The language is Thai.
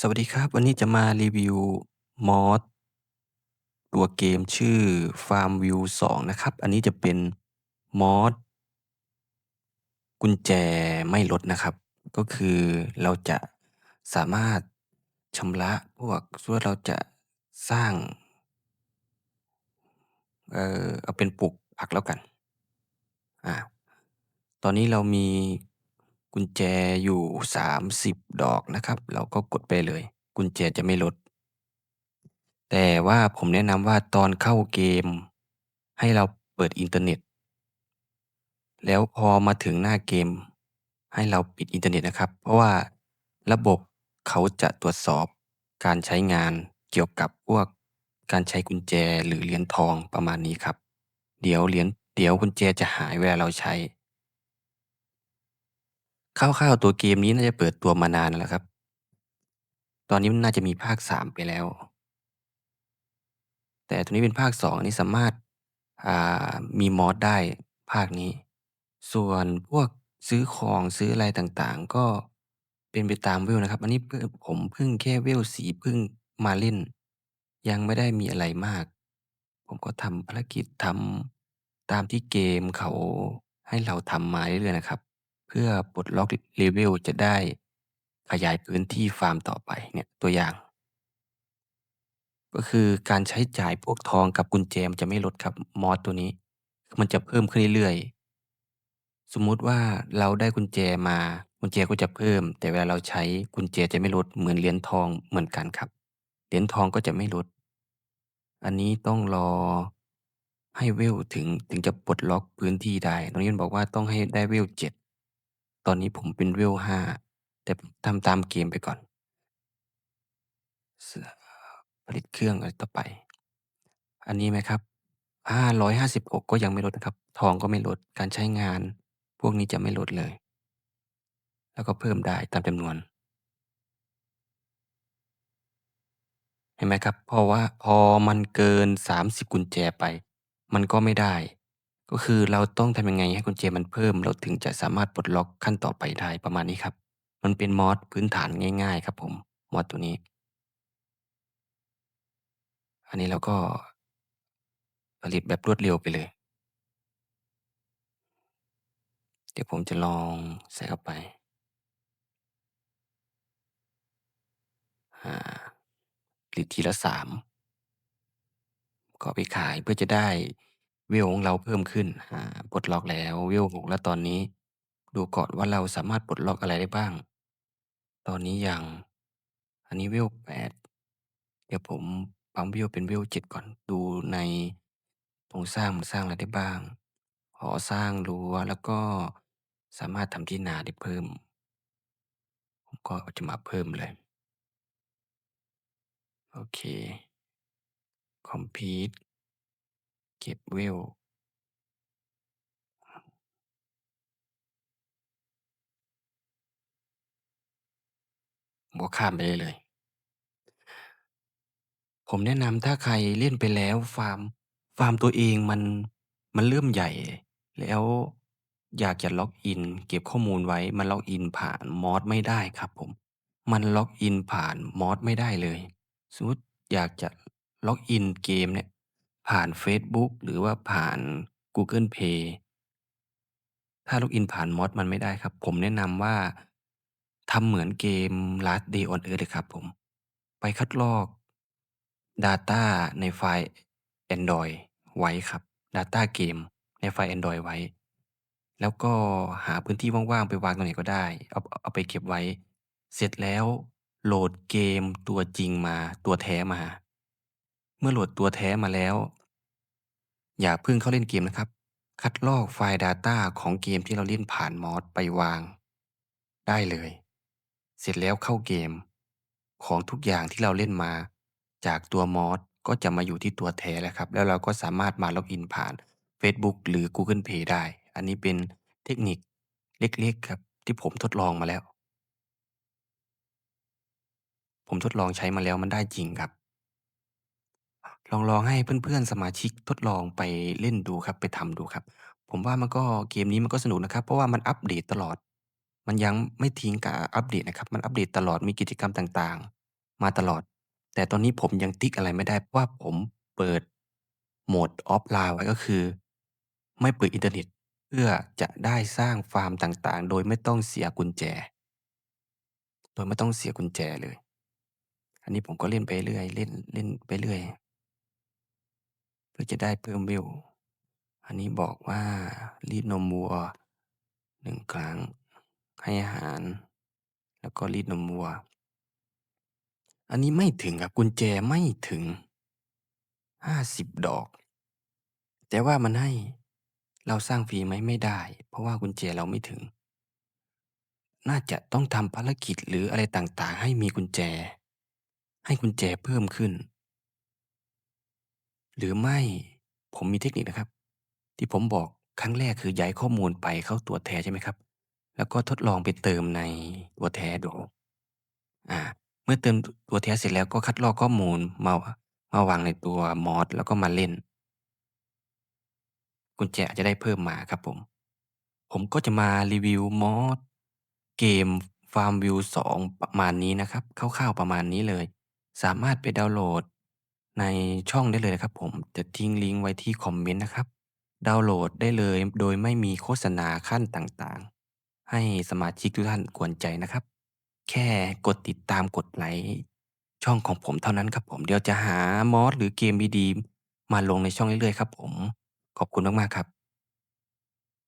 สวัสดีครับ วันนี้จะมารีวิวมอดตัวเกมชื่อ FarmVille 2 นะครับ อันนี้จะเป็นมอดกุญแจไม่ลดนะครับ ก็คือเราจะสามารถชำระพวกสมมุติว่าเราจะสร้าง เอ่อเอาเป็นปลูกผักแล้วกัน อ่า ตอนนี้เรามี กุญแจอยู่ 30 ดอกนะครับ เราก็กดไปเลย กุญแจจะไม่ลด แต่ว่าผมแนะนำว่าตอนเข้าเกม ให้เราเปิดอินเทอร์เน็ต แล้วพอมาถึงหน้าเกม ให้เราปิดอินเทอร์เน็ตนะครับ เพราะว่าระบบเขาจะตรวจสอบการใช้งานเกี่ยวกับพวกการใช้กุญแจหรือเหรียญทองประมาณนี้ครับ เดี๋ยวเหรียญเดี๋ยวกุญแจจะหายเวลาเราใช้ คร่าว ๆ ตัวเกมนี้น่าจะเปิดตัวมานานแล้วครับ ตอนนี้มันน่าจะมีภาค 3 ไปแล้ว แต่ตัวนี้เป็นภาค 2 อันนี้สามารถ อ่า มีมอดได้ภาคนี้ ส่วนพวกซื้อของ ซื้ออะไรต่าง ๆ ก็เป็นไปตาม Wave นะครับ อันนี้พิ่ง ผมเพิ่งแค่ Wave 4เพิ่งมาเล่น ยังไม่ได้มีอะไรมาก ผมก็ทำภารกิจ ทำตามที่เกมเขาให้เราทำมาเรื่อย ๆ นะครับ พื่อปลดล็อก level จะได้ขยายพื้นที่ฟาร์มต่อไปเนี่ยตัวอย่าง ก็คือการใช้จ่ายพวกทองกับกุญแจมันจะไม่ลดครับมอดตัวนี้ มันจะเพิ่มขึ้นเรื่อยๆสมมุติว่าเราได้กุญแจมากุญแจก็จะเพิ่ม แต่เวลาเราใช้กุญแจจะไม่ลดเหมือนเหรียญทองเหมือนกันครับเหรียญทองก็จะไม่ลด อันนี้ต้องรอให้ Wave ถึงถึงจะปลดล็อกพื้นที่ได้ ตรงนี้มันบอกว่าต้องให้ได้ Wave 7 ตอนนี้ผมเป็น Wave 5แต่ผมทำตามเกมไปก่อน ส ผลิตเครื่องอะไรต่อไป อันนี้ไหมครับ 556 ก็ยังไม่ลดนะครับ ทองก็ไม่ลด การใช้งานพวกนี้จะไม่ลดเลย แล้วก็เพิ่มได้ตามจำนวน เห็นไหมครับ เพราะว่า พอมันเกิน 30 กุญแจไป มันก็ไม่ได้ ก็คือเราต้องทำยังไงให้กุญแจมันเพิ่ม เราถึงจะสามารถปลดล็อกขั้นต่อไปได้ ประมาณนี้ครับ มันเป็นมอดพื้นฐานง่าย ๆ ครับผม มอดตัวนี้ อันนี้เราก็ ผลิตแบบรวดเร็วไปเลย เดี๋ยวผมจะลองใส่เข้าไป อ่าผลิตทีละ3ก็เอาไปขายเพื่อจะได้ Wave ของเราเพิ่มขึ้น อ่า ปลดล็อกแล้ว Wave 6แล้วตอนนี้ ดูก่อนว่าเราสามารถปลดล็อกอะไรได้บ้าง ตอนนี้ยัง อันนี้ Wave 8เดี๋ยวผมปั๊ม Wave เป็น Wave 7ก่อน ดูในโครงสร้างมันสร้างอะไรได้บ้างอ๋อสร้างรั้ว แล้วก็สามารถทำที่นาได้เพิ่ม ผมก็จะมาเพิ่มเลย โอเค Complete เก็บ Wave ผมก็ข้ามไปได้เลย ผมแนะนำถ้าใครเล่นไปแล้ว ฟาร์ม ฟาร์มตัวเองมัน มันเริ่มใหญ่ แล้วอยากจะล็อกอิน เก็บข้อมูลไว้ มันล็อกอินผ่านมอดไม่ได้ครับผม มันล็อกอินผ่านมอดไม่ได้เลย สมมุติอยากจะล็อกอินเกมเนี่ย ผ่านเฟซบุ๊ก หรือว่าผ่าน Google Pay ถ้าล็อกอินผ่านมอดมันไม่ได้ครับ ผมแนะนำว่า ทำเหมือนเกม Last Day on Earth เลยครับผม ไปคัดลอกดาต้าในไฟล์แอนดรอยไว้ครับดาต้าเกม ในไฟล์แอนดรอยไว้ แล้วก็หาพื้นที่ว่าง ๆ ไปวางตรงไหนก็ได้ เอา เอาไปเก็บไว้ เสร็จแล้วโหลดเกมตัวจริงมา ตัวแท้มา มื่อโหลดตัวแท้มาแล้ว อย่าเพิ่งเข้าเล่นเกมนะครับ คัดลอกไฟล์ดาต้าของเกมที่เราเล่นผ่านมอดไปวาง ได้เลย เสร็จแล้วเข้าเกม ของทุกอย่างที่เราเล่นมา จากตัวมอดก็จะมาอยู่ที่ตัวแท้แล้วครับ แล้วเราก็สามารถมาล็อกอินผ่านเฟซบุ๊กหรือ Google Play ได้ อันนี้เป็นเทคนิคเล็กๆครับที่ผมทดลองมาแล้ว ผมทดลองใช้มาแล้วมันได้จริงครับ ลอง ลองให้เพื่อน ๆ สมาชิกทดลองไปเล่นดูครับ ไปทำดูครับ ผมว่ามันก็ เกมนี้มันก็สนุกนะครับ เพราะว่ามันอัปเดตตลอด มันยังไม่ทิ้งการอัปเดตนะครับ มันอัปเดตตลอด มีกิจกรรมต่าง ๆ มาตลอด แต่ตอนนี้ผมยังติ๊กอะไรไม่ได้ เพราะว่าผมเปิด โหมด offline ไว้ ก็คือ ไม่เปิดอินเทอร์เน็ต เพื่อจะได้สร้างฟาร์มต่าง ๆ โดยไม่ต้องเสียกุญแจ โดยไม่ต้องเสียกุญแจเลย อันนี้ผมก็เล่นไปเรื่อย เล่น เล่นไปเรื่อย เพื่อจะได้เพิ่ม vel อันนี้บอกว่ารีดนมวัว1ครั้ง ให้อาหาร แล้วก็รีดนมวัว อันนี้ไม่ถึงครับกุญแจไม่ถึง50ดอก แต่ว่ามันให้เราสร้างฟรีไหม?ไม่ได้ เพราะว่ากุญแจเราไม่ถึง น่าจะต้องทำภารกิจหรืออะไรต่างๆ ให้มีกุญแจ ให้กุญแจเพิ่มขึ้น หรือไม่ ผมมีเทคนิคนะครับ ที่ผมบอกครั้งแรกคือย้ายข้อมูลไปเข้าตัวแท้ใช่ไหมครับ แล้วก็ทดลองไปเติมในตัวแท้ดูอ่า เมื่อเติมตัวแท้เสร็จแล้วก็คัดลอกข้อมูลมามาวางในตัวมอสแล้วก็มาเล่น กุญแจอาจจะได้เพิ่มมาครับผม ผมก็จะมารีวิวมอสเกม FarmVille 2ประมาณนี้นะครับคร่าวๆประมาณนี้เลย สามารถไปดาวน์โหลด ในช่องได้เลยนะครับผม จะทิ้งลิงก์ไว้ที่คอมเมนต์นะครับ ดาวน์โหลดได้เลยโดยไม่มีโฆษณาขั้นต่างๆ ให้สมาชิกทุกท่านกวนใจนะครับ แค่กดติดตามกดไลค์ช่องของผมเท่านั้นครับผม เดี๋ยวจะหามอสหรือเกมดีๆมาลงในช่องเรื่อยๆครับผม ขอบคุณมากๆครับ